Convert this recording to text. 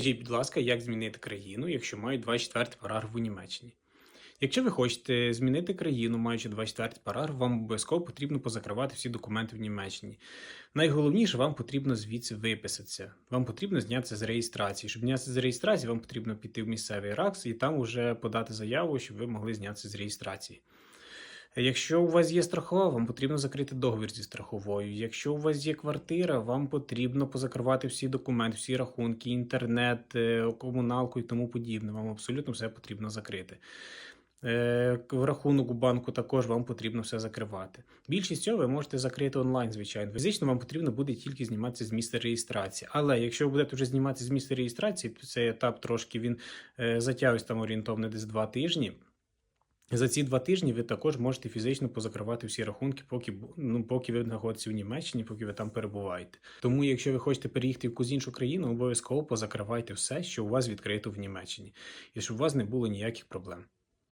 Скажіть, будь ласка, як змінити країну, якщо мають 24 параграф у Німеччині? Якщо ви хочете змінити країну, маючи 24 параграф, вам обов'язково потрібно позакривати всі документи в Німеччині. Найголовніше, вам потрібно звідси виписатися. Вам потрібно знятися з реєстрації. Щоб знятися з реєстрації, вам потрібно піти в місцевий РАКС і там вже подати заяву, щоб ви могли знятися з реєстрації. Якщо у вас є страхова, вам потрібно закрити договір зі страховою. Якщо у вас є квартира, вам потрібно позакривати всі документи, всі рахунки, інтернет, е, комуналку і тому подібне. Вам абсолютно все потрібно закрити. Е, В рахунок у банку також вам потрібно все закривати. Більшість цього ви можете закрити онлайн, звичайно. Фізично вам потрібно буде тільки зніматися з місця реєстрації. Але якщо ви будете вже зніматися з місця реєстрації, то цей етап трошки він е, затягується там орієнтовно десь два тижні. За ці два тижні ви також можете фізично позакривати всі рахунки, поки ну, поки ви знаходитесь в Німеччині, поки ви там перебуваєте. Тому, якщо ви хочете переїхати в якусь іншу країну, обов'язково позакривайте все, що у вас відкрито в Німеччині, і щоб у вас не було ніяких проблем.